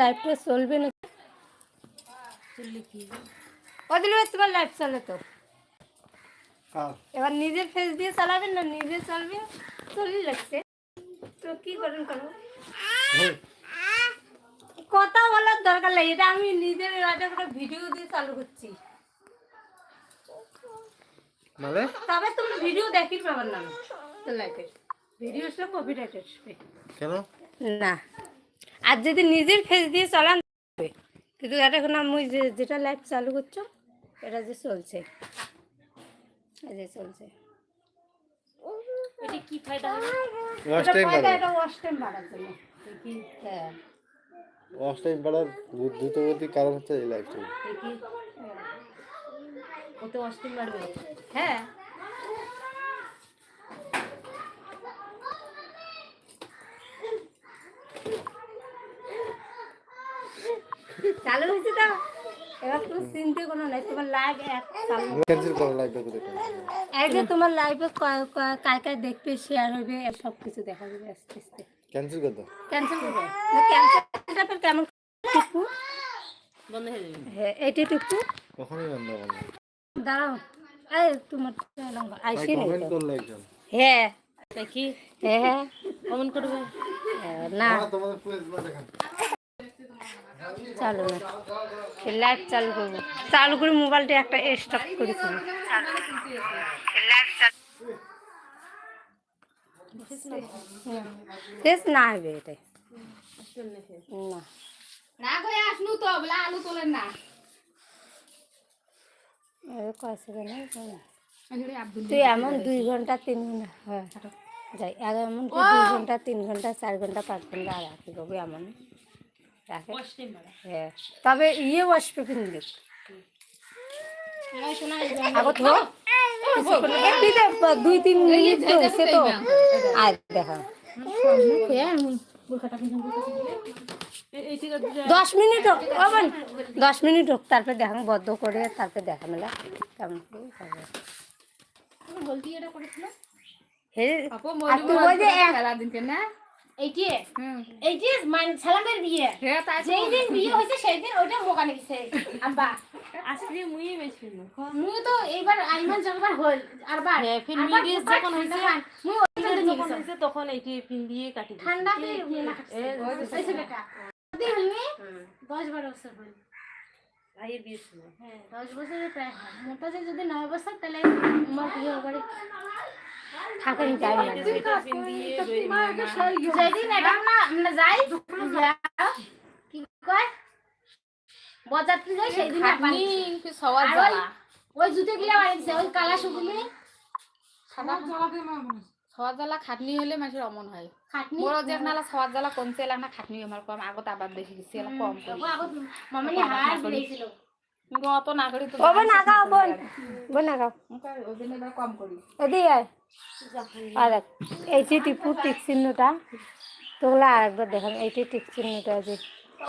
লাইফটা চলবে না। চললে কি ওদিন তোমার লাইফ চলে তো? এবার নিজের ফেস দিয়ে চালাবেন না নিজে চলবে? চলই লাগছে। তো কি করেন করব কথা বলার দরকার নেই এটা আমি নিজের একটা করে ভিডিও দিয়ে চালু করছি। মানে? তবে তুমি ভিডিও দেখি পাবার না। তো লাইফের ভিডিও সব কপিরাইট আসবে কেন? না। আর যদি নিজের ফেস দিয়ে চালান তবে। কিন্তু এটা এখন আমি যে যেটা লাইফ চালু করছ এটা যে চলছে। এই যে চলছে। এটা কি ফায়দা ওয়াশ টাইম ফায়দা, এটা ওয়াশ টাইম বাড়ার জন্য। কি হ্যাঁ। ওয়াশ টাইম বাড়ার দ্রুতগতির কারণ হচ্ছে এই লাইফ টাইম কি ওতে অস্টিং বাড়বে। হ্যাঁ। চালু হয়েছে তো। এবার কোনো চিনতে কোনো নাই তোমার লাইভ এক ক্যান্সেল করো করে তোমার লাইভে কায় কায় দেখবে শেয়ার হবে সব কিছু দেখা যাবে আস্তে আস্তে। ক্যান্সেল করে দাও। ক্যান্সেল করবে ক্যান্সেলটা ফের কেমন টিপু? বন্ধ হয়ে যাবে। হ্যাঁ এইটা টিপু। কখনোই বন্ধ হবে না। দাঁড়াও। এই তোমার আইসি নেই কমেন্ট করলে একজন। হ্যাঁ। দেখি। হ্যাঁ। কমেন্ট করবে। হ্যাঁ, না তোমাদের দেখেন। চালু না লাইট চালু করব। চালু করে মোবাইলটা একটা স্টপ করেছি শেষ না হবে এটা। না। আসনু তো বলে আলু তোলেন তুই এমন দুই ঘণ্টা তিন ঘণ্টা হ্যাঁ যাই এমন দুই ঘণ্টা তিন ঘণ্টা চার ঘণ্টা পাঁচ ঘণ্টা আর রাখি করব এমন? রাখে। হ্যাঁ তবে ইয়ে বসবে কিন্তু। আগত হোক দুই তিন মিনিট তো হয়েছে তো আর দেখা। দশ মিনিট হোক দশ মিনিট হোক তারপরে দেখান বদ্ধ করে তারপরে দেখা মেলা কেমন করে তারপরে। বলতি এটা করেছিল হে আপু আর তুই ওই যে এক- খেলা দিনকে না এইটি। হুম। এইটি মান সালামের বিয়ে। যেই দিন বিয়ে হয়েছে সেই দিন ওইটা মোকা নিছে আব্বা। আজকে মুই বেশি মুই তো এইবার আইমান যখন হল আর বার হ্যাঁ, ফির আরবার যখন হয়েছে, মুই ওই দিন যখন গেছি। তখন এইটি পিন দিয়ে কাটি ঠান্ডা দিয়ে বিয়ে না বেটা। বছর হল। ভাইয়ের হ্যাঁ বছরের প্রায় মোটা যদি নয় বছর তাহলে আমার বিয়ে করে থাকেন যাই না পিন দিয়ে যেদিন এটা আমরা যাই কি কয়? বজারতে যাই সেই দিন ওই- জুতো গিলা বাড়িছে ওই কালা সবার জ্বালা খাটনি হলে মানুষের অমন হয়। খাটনি? বড় যে নালা সবার জ্বালা কমছে না খাটনি আমার কম আগত আবার বেশি গেছে কম মামানি হার কিন্তু অত না করি তো ও বোন আগাও বোন বোন আগাও ওই এবার কম করি এদিকে আয় আর দেখ এইটি টিপু টিক চিহ্নটা তোগুলো আর একবার দেখান এই টিক চিহ্নটা যে